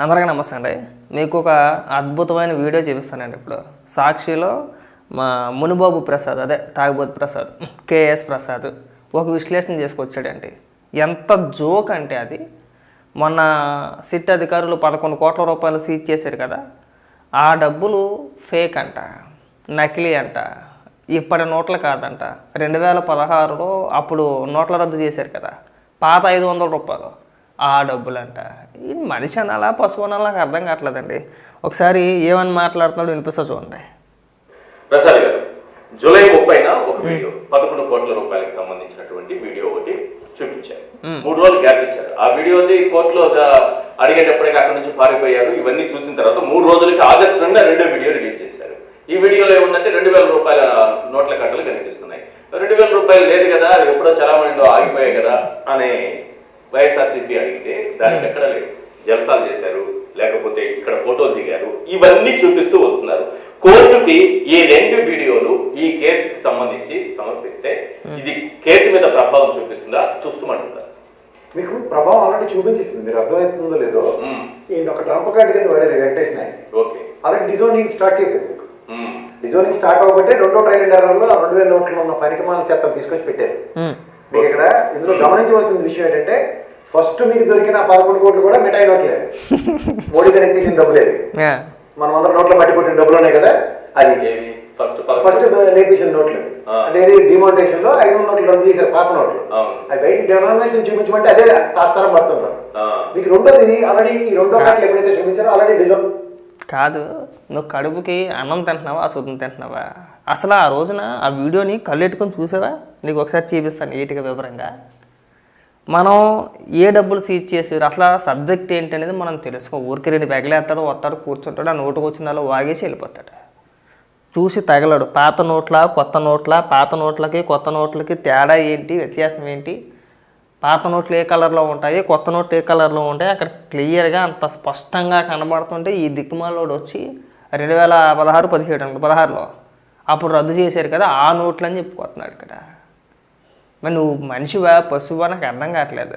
అందరికీ నమస్తే అండి. మీకు ఒక అద్భుతమైన వీడియో చూపిస్తానండి ఇప్పుడు. సాక్షిలో మా మునుబాబు ప్రసాద్ అదే తాగుబోతు ప్రసాద్ కేఎస్ ప్రసాద్ ఒక విశ్లేషణ చేసుకొచ్చాడండి. ఎంత జోక్ అంటే అది. మొన్న సిట్ అధికారులు పదకొండు కోట్ల రూపాయలు సీజ్ చేశారు కదా. ఆ డబ్బులు ఫేక్ అంట నకిలీ అంట ఇప్పటి నోట్లు కాదంట. రెండు వేల పదహారులో అప్పుడు నోట్ల రద్దు చేశారు కదా. పాత ఐదు వందల రూపాయలు. ఆ డబ్బులంట. ఇది మనిషి అనాలా పశువు అనాలా నాకు అర్థం కావట్లేదండి. ఒకసారి ఏమని మాట్లాడుతున్నాడు వినిపిస్తా చూడండి. ప్రసాద్ గారు జూలై ముప్పైన ఒక వీడియో పదకొండు కోట్ల రూపాయలకు సంబంధించినటువంటి వీడియో ఒకటి చూపించారు. మూడు రోజులు గ్యాప్ ఇచ్చారు. ఆ వీడియో కోర్టులో అడిగేటప్పటికి అక్కడ నుంచి పారిపోయారు. ఇవన్నీ చూసిన తర్వాత మూడు రోజులకి ఆగస్టు రెండున రెండో వీడియో రిలీజ్ చేశారు. ఈ వీడియోలో ఏముందంటే రెండు వేల రూపాయల నోట్ల కట్టలు కనిపిస్తున్నాయి. రెండు వేల రూపాయలు లేదు కదా ఎప్పుడో చలామణిలో ఆగిపోయాయి కదా అని వైఎస్ఆర్సీపీ అడిగితే దానికి ఎక్కడ లేదు. జల్సాలు చేశారు లేకపోతే ఇక్కడ ఫోటోలు దిగారు. ఇవన్నీ చూపిస్తూ వస్తున్నారు. కోర్టుకి ఈ రెండు వీడియోలు ఈ కేసుకి సంబంధించి సమర్పిస్తే ఇది కేసు మీద ప్రభావం చూపిస్తుందా తుస్సుమంటుందా? మీకు ప్రభావం ఆల్రెడీ చూపించేసింది. మీరు అర్థమవుతుందో లేదో. ఈయన ఒక ట్రంప్ కార్డు కింద వాడారు Venkatesh okay. Already dezoning start చేయలేదు. డిజోనింగ్ స్టార్ట్ అవ్వబట్టే రెండో ట్రైన్ ఎర్రర్లో రెండు వేల నోట్లు ఉన్న పరికమాల చెత్త తీసుకొచ్చి పెట్టారు. మీకు ఇక్కడ ఇందులో గమనించవలసిన విషయం ఏంటంటే ఫస్ట్ మీకు దొరికిన పదకొండు కోట్లు కూడా మిఠాయి నోట్లే. మోడీ గారు తీసిన డబ్బులేదు యా. మనం అందరం నోట్లో మట్టి కొట్టిన డబ్బులు ఉన్నాయి కదా అది. ఫస్ట్ ఫస్ట్ లేపేసిన నోట్లు. అంటే ఇది డిమానిటేషన్లో ఐదు వందల నోట్లు రద్దు చేశారు పాత నోట్లు. అవును. అది బయట డెనామినేషన్ చూపించమంటే అదే తాత్సారం పడుతున్నారు. మీకు రెండోది ఆల్రెడీ ఈ రెండో కార్డులు ఎప్పుడైతే చూపించారో ఆల్రెడీ డిజైన్ కాదు నువ్వు కడుపుకి అన్నం తింటున్నావా అశుద్ధం తింటున్నావా? అసలు ఆ రోజున ఆ వీడియోని కళ్ళెట్టుకొని చూసావా? నీకు ఒకసారి చూపిస్తాను నీట్గా వివరంగా. మనం ఏ డబ్బులు సీజ్ చేసేది? అసలు సబ్జెక్ట్ ఏంటి అనేది మనం తెలుసుకో. ఊరికి రెండు బెగలేస్తాడు వస్తాడు కూర్చుంటాడు ఆ నోటుకు వచ్చిందాలో వాగేసి వెళ్ళిపోతాడు. చూసి తగలడు. పాత నోట్ల కొత్త నోట్ల పాత నోట్లకి కొత్త నోట్లకి తేడా ఏంటి? వ్యత్యాసం ఏంటి? పాత నోట్లు ఏ కలర్లో ఉంటాయి? కొత్త నోట్లు ఏ కలర్లో ఉంటాయి? అక్కడ క్లియర్గా అంత స్పష్టంగా కనబడుతుంటే ఈ దిక్కుమాలోడు వచ్చి రెండు వేల పదహారు పదిహేడు పదహారులో అప్పుడు రద్దు చేశారు కదా ఆ నోట్లు అని చెప్పుకోతున్నాడు ఇక్కడ. మరి నువ్వు మనిషివా పశువా? నాకు అర్థం కావట్లేదు.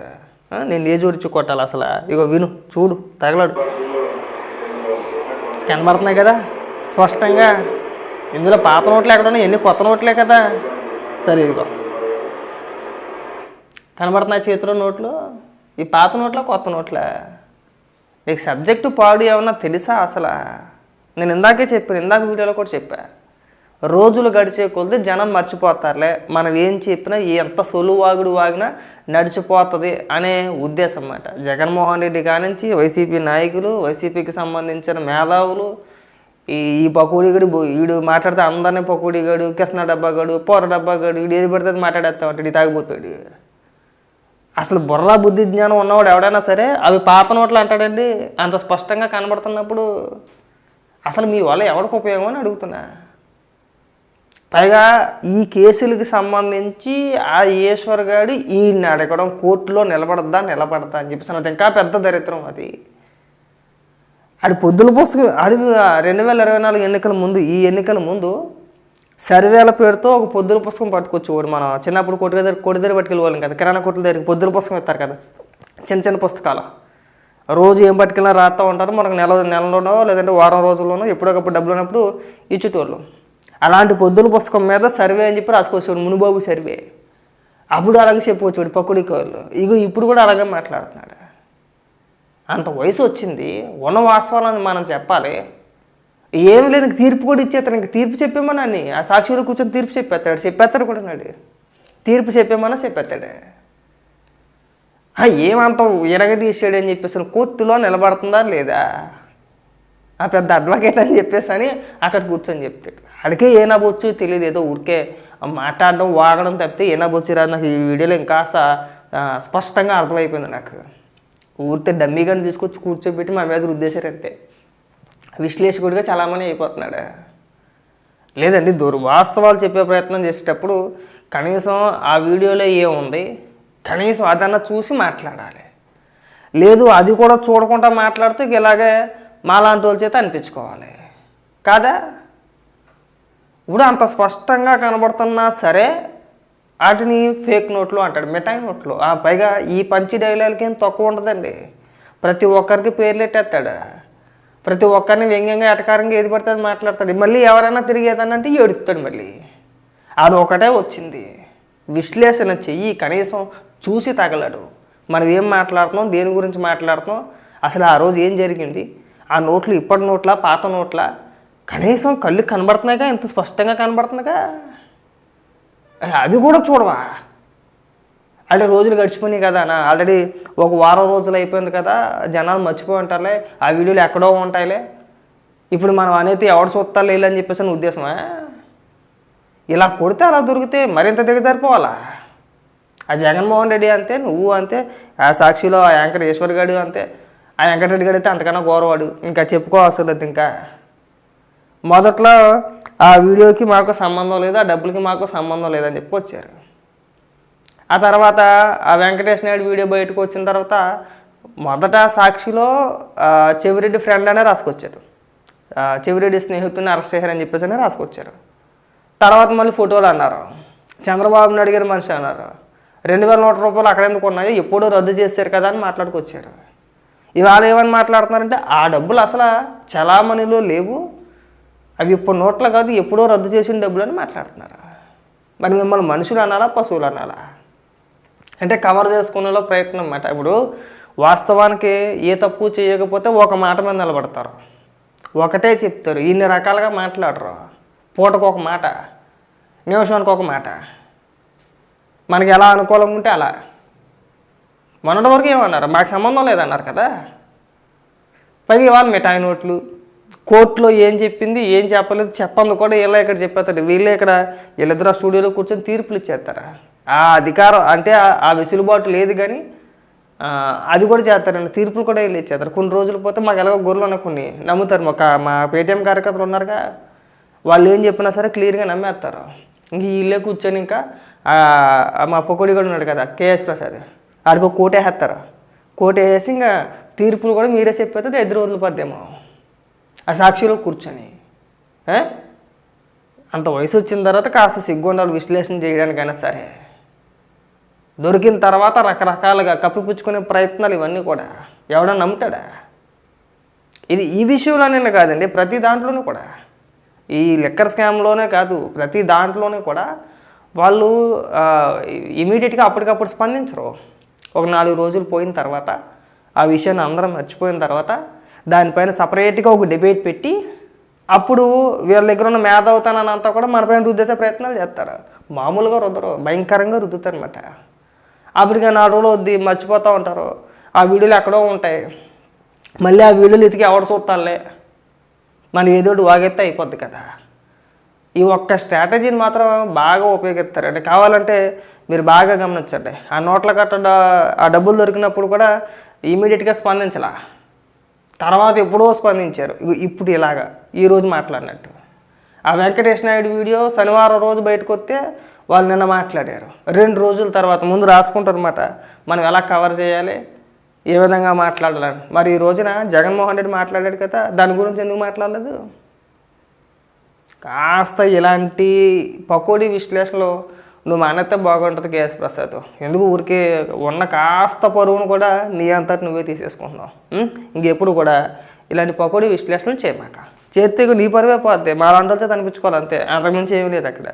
నేను ఏ జోడిచి కొట్టాలి అసలు. ఇగో విను చూడు తగలడు. కనబడుతున్నాయి కదా స్పష్టంగా. ఇందులో పాత నోట్లు ఎక్కడ ఉన్నాయి? ఎన్ని కొత్త నోట్లే కదా. సరే ఇదిగో. కనబడుతున్నాయి చేతిలో నోట్లు. ఈ పాత నోట్ల కొత్త నోట్లా? నీకు సబ్జెక్టు పాడు ఏమన్నా తెలుసా అసలు? నేను ఇందాకే చెప్పాను ఇందాక వీడియోలో కూడా చెప్పా. రోజులు గడిచే కొద్దీ జనం మర్చిపోతారులే. మనం ఏం చెప్పినా ఎంత సొలు వాగుడు వాగినా నడిచిపోతుంది అనే ఉద్దేశం అన్నమాట జగన్మోహన్ రెడ్డి కానించి వైసీపీ నాయకులు వైసీపీకి సంబంధించిన మేధావులు ఈ ఈ పకోడీగడు వీడు మాట్లాడితే అందరినీ పకోడీగాడు కృష్ణ డబ్బాగాడు పోర డబ్బాగాడు వీడు ఏది పడితే మాట్లాడేస్తా ఉంటాడు ఈ తాగిపోతాడు. అసలు బుర్ర బుద్ధి జ్ఞానం ఉన్నవాడు ఎవడైనా సరే అవి పాత నోట్లు అంటాడండి. అంత స్పష్టంగా కనబడుతున్నప్పుడు అసలు మీ వల్ల ఎవరికి ఉపయోగం అని అడుగుతున్నా. పైగా ఈ కేసులకి సంబంధించి ఆ ఈశ్వర్ గారు ఈయన్ని అడగడం కోర్టులో నిలబడద్దా నిలబడదా అని చెప్పేసి అది ఇంకా పెద్ద దరిద్రం అది. ఆడి పొద్దుల పుస్తకం అడుగు రెండు వేల ఇరవై నాలుగు ఎన్నికల ముందు ఈ ఎన్నికల ముందు సరిదేల పేరుతో ఒక పొద్దుల పుస్తకం పట్టుకొచ్చేవాడు మనం చిన్నప్పుడు కొట్టు దగ్గర కొట్టు దగ్గర పట్టుకెళ్ళిపోలేం కదా కిరాణా కొట్ల దగ్గరికి పొద్దుల పుస్తకం ఇస్తారు కదా చిన్న చిన్న పుస్తకాలు. రోజు ఏం పట్టుకెళ్ళినా రాస్తూ ఉంటారు మనకు నెల నెలలోనో లేదంటే వారం రోజుల్లోనో ఎప్పుడొకప్పుడు డబ్బులు ఉన్నప్పుడు ఇచ్చేటోళ్ళు. అలాంటి పొద్దుల పుస్తకం మీద సర్వే అని చెప్పి రాసుకొచ్చేవాడు మునుబాబు సర్వే. అప్పుడు అలాగే చెప్పవచ్చాడు పక్కుడి కోళ్ళు ఇగో ఇప్పుడు కూడా అలాగే మాట్లాడుతున్నాడు. అంత వయసు వచ్చింది ఉన్న వాస్తవాలను మనం చెప్పాలి. ఏం లేదు తీర్పు కూడా ఇచ్చేస్తాను ఇంక తీర్పు చెప్పేమని ఆ సాక్షిలో కూర్చొని తీర్పు చెప్పేస్తాడు చెప్పేస్తాడు కూడా నాడు. తీర్పు చెప్పేమన్నా చెప్పేస్తాడు ఏమంత ఇరగదీసాడు అని చెప్పేసి కోర్టులో నిలబడుతుందా లేదా? ఆ పెద్ద అడ్వకేట్ అని చెప్పేసి అని అక్కడ కూర్చొని చెప్తాడు. అడిగే ఏ తెలియదు ఏదో ఊరికే మాట్లాడడం వాగడం తప్పితే ఏ రాదు నాకు. ఈ వీడియోలో ఇంకా స్పష్టంగా అర్థమైపోయింది నాకు. ఊరితే డమ్మీగా తీసుకొచ్చి కూర్చోబెట్టి మా మీద రుద్దేశారు అంతే. విశ్లేషకుడిగా చాలామంది అయిపోతున్నాడు. లేదండి దుర్వాస్తవాలు చెప్పే ప్రయత్నం చేసేటప్పుడు కనీసం ఆ వీడియోలో ఏముంది? కనీసం అదన్నా చూసి మాట్లాడాలి. లేదు అది కూడా చూడకుండా మాట్లాడితే ఇలాగే మాలాంటి వాళ్ళ చేత అనిపించుకోవాలి. కాదా? ఇప్పుడు అంత స్పష్టంగా కనబడుతున్నా సరే వాటిని ఫేక్ నోట్లు అంటాడు మిఠాయి నోట్లు ఆ పైగా ఈ పంచి డైలాగ్కి ఏం తక్కువ ఉండదండి. ప్రతి ఒక్కరికి పేర్లు ఎట్టేస్తాడు ప్రతి ఒక్కరిని వ్యంగ్యంగా ఎటకారంగా ఏది పడితే అది మాట్లాడతాడు. మళ్ళీ ఎవరైనా తిరిగి ఏదన్నా అంటే ఏడుస్తాడు మళ్ళీ. అది ఒకటే వచ్చింది. విశ్లేషణ చెయ్యి కనీసం చూసి తగలడు. మనం ఏం మాట్లాడుతున్నాం దేని గురించి మాట్లాడుతున్నాం అసలు ఆ రోజు ఏం జరిగింది ఆ నోట్లు ఇప్పటి నోట్ల పాత నోట్ల కనీసం కళ్ళు కనబడుతున్నాయిగా? ఇంత స్పష్టంగా కనబడుతుందిగా అది కూడా చూడవా? అంటే రోజులు గడిచిపోయినాయి కదా అన్న ఆల్రెడీ ఒక వారం రోజులు అయిపోయింది కదా. జనాలు మర్చిపోయి ఉంటారులే. ఆ వీడియోలు ఎక్కడో ఉంటాయిలే. ఇప్పుడు మనం అనేది ఎవడు చూస్తారు అని చెప్పేసి అని ఉద్దేశమా? ఇలా కొడితే అలా దొరికితే మరింత దిగజారిపోవాలా ఆ జగన్మోహన్ రెడ్డి అంతే నువ్వు అంతే ఆ సాక్షిలో ఆ యాంకర్ ఈశ్వర్ గడు అంతే. ఆ వెంకటరెడ్డి గడితే అయితే అంతకన్నా గౌరవాడు ఇంకా చెప్పుకోవాల్సిన లేదు ఇంకా. మొదట్లో ఆ వీడియోకి మాకు సంబంధం లేదు ఆ డబ్బులకి మాకు సంబంధం లేదని చెప్పి వచ్చారు. ఆ తర్వాత ఆ వెంకటేష్ నాయుడు వీడియో బయటకు వచ్చిన తర్వాత మొదట సాక్షిలో చెవిరెడ్డి ఫ్రెండ్ అనే రాసుకొచ్చారు. చెవిరెడ్డి స్నేహితుడిని అరెస్ట్ చేశారని చెప్పేసి అని రాసుకొచ్చారు. తర్వాత మళ్ళీ ఫోటోలు అన్నారు. చంద్రబాబు నాయుడు గారి మనిషి అన్నారు. రెండు వేల నూట రూపాయలు అక్కడ ఎందుకు ఉన్నాయి? ఎప్పుడూ రద్దు చేశారు కదా అని మాట్లాడుకొచ్చారు. ఇవాళ ఏమని మాట్లాడుతున్నారంటే ఆ డబ్బులు అసలు చలామణిలో లేవు అవి ఇప్పుడు నోట్ల కాదు ఎప్పుడో రద్దు చేసిన డబ్బులు అని మాట్లాడుతున్నారు. మరి మిమ్మల్ని మనుషులు అనాలా పశువులు అనాలా? అంటే కవర్ చేసుకునేలో ప్రయత్నం అన్నమాట. ఇప్పుడు వాస్తవానికి ఏ తప్పు చేయకపోతే ఒక మాట మీద నిలబడతారు. ఒకటే చెప్తారు ఇన్ని రకాలుగా మాట్లాడరు. పూటకు ఒక మాట నిమిషానికి ఒక మాట. మనకి ఎలా అనుకూలంగా ఉంటే అలా. మొన్నటి వరకు ఏమన్నారు? మాకు సంబంధం లేదన్నారు కదా. పైగా ఇవాళ మిఠాయి నోట్లు కోర్టులో ఏం చెప్పింది ఏం చెప్పలేదు చెప్పంది కూడా వీళ్ళే ఇక్కడ చెప్పేస్తారు. వీళ్ళే ఇక్కడ వీళ్ళిద్దరు ఆ స్టూడియోలో కూర్చొని తీర్పులు ఇచ్చేస్తారా? ఆ అధికారం అంటే ఆ- వెసులుబాటు లేదు కానీ అది కూడా చేస్తారండి. తీర్పులు కూడా వెళ్ళి ఇచ్చేస్తారు. కొన్ని రోజులు పోతే మాకు ఎలాగో గొర్రెలు కొన్ని. నమ్ముతారు. ఒక మా పేటీఎం కార్యకర్తలు ఉన్నారుగా వాళ్ళు ఏం చెప్పినా సరే క్లియర్గా నమ్మేస్తారు. ఇంక వీళ్ళే కూర్చొని ఇంకా మా పొక్కడి కూడా ఉన్నాడు కదా కేఎస్ ప్రసాద్. ఆడికి ఒక కోట వేస్తారు కోట వేసి ఇంకా తీర్పులు కూడా మీరే చెప్పేస్తే రోజులు వదిలిపోద్దేమో ఆ సాక్షిలో కూర్చొని అంత వయసు వచ్చిన తర్వాత కాస్త సిగ్గుండాలు విశ్లేషణ చేయడానికైనా సరే. దొరికిన తర్వాత రకరకాలుగా కప్పిపుచ్చుకునే ప్రయత్నాలు ఇవన్నీ కూడా ఎవడో నమ్ముతాడా? ఇది ఈ విషయంలోనే కాదండి ప్రతి దాంట్లోనూ కూడా. ఈ లెక్కర్ స్కామ్లోనే కాదు ప్రతి దాంట్లోనే కూడా వాళ్ళు ఇమీడియట్గా అప్పటికప్పుడు స్పందించరు. ఒక నాలుగు రోజులు పోయిన తర్వాత ఆ విషయాన్ని అందరం మర్చిపోయిన తర్వాత దానిపైన సపరేట్గా ఒక డిబేట్ పెట్టి అప్పుడు వీళ్ళ దగ్గర ఉన్న మేధావుతానని అంతా కూడా మనపైన రుద్దేసే ప్రయత్నాలు చేస్తారు. మామూలుగా రుద్దరు భయంకరంగా రుద్దుతారు అనమాట అప్పటికి నాలుగు రోజులు వద్ది మర్చిపోతూ ఉంటారు. ఆ వీడియోలు ఎక్కడో ఉంటాయి. మళ్ళీ ఆ వీడియోలు ఎతికి ఎవరు చూస్తానులే మన ఏదోటి వాగెత్తే అయిపోద్ది కదా. ఈ ఒక్క స్ట్రాటజీని మాత్రం బాగా ఉపయోగిస్తారండి కావాలంటే మీరు బాగా గమనించండి. ఆ నోట్ల కట్ట ఆ డబ్బులు దొరికినప్పుడు కూడా ఇమీడియట్గా స్పందించలా. తర్వాత ఎప్పుడో స్పందించారు. ఇప్పుడు ఇలాగా ఈరోజు మాట్లాడినట్టు. ఆ వెంకటేష్ నాయుడు వీడియో శనివారం రోజు బయటకు వస్తే వాళ్ళు నిన్న మాట్లాడారు. రెండు రోజుల తర్వాత ముందు రాసుకుంటారనమాట మనం ఎలా కవర్ చేయాలి ఏ విధంగా మాట్లాడాలని. మరి ఈ రోజున జగన్మోహన్ రెడ్డి మాట్లాడాడు కదా దాని గురించి ఎందుకు మాట్లాడలేదు? కాస్త ఇలాంటి పకోడీ విశ్లేషణలో నువ్వు మానేస్తే బాగుంటుంది కేఎస్ ప్రసాద్. ఎందుకు ఊరికే ఉన్న కాస్త పరువును కూడా నీ అంతా నువ్వే తీసేసుకుంటున్నావు. ఇంకెప్పుడు కూడా ఇలాంటి పకోడీ విశ్లేషణలు చేయమాక. చేస్తే నీ పరువే పోద్ది. మా లాంటి వాళ్ళతో అనిపించుకోవాలి అంతే అంతకుమించి ఏమీ లేదు అక్కడ.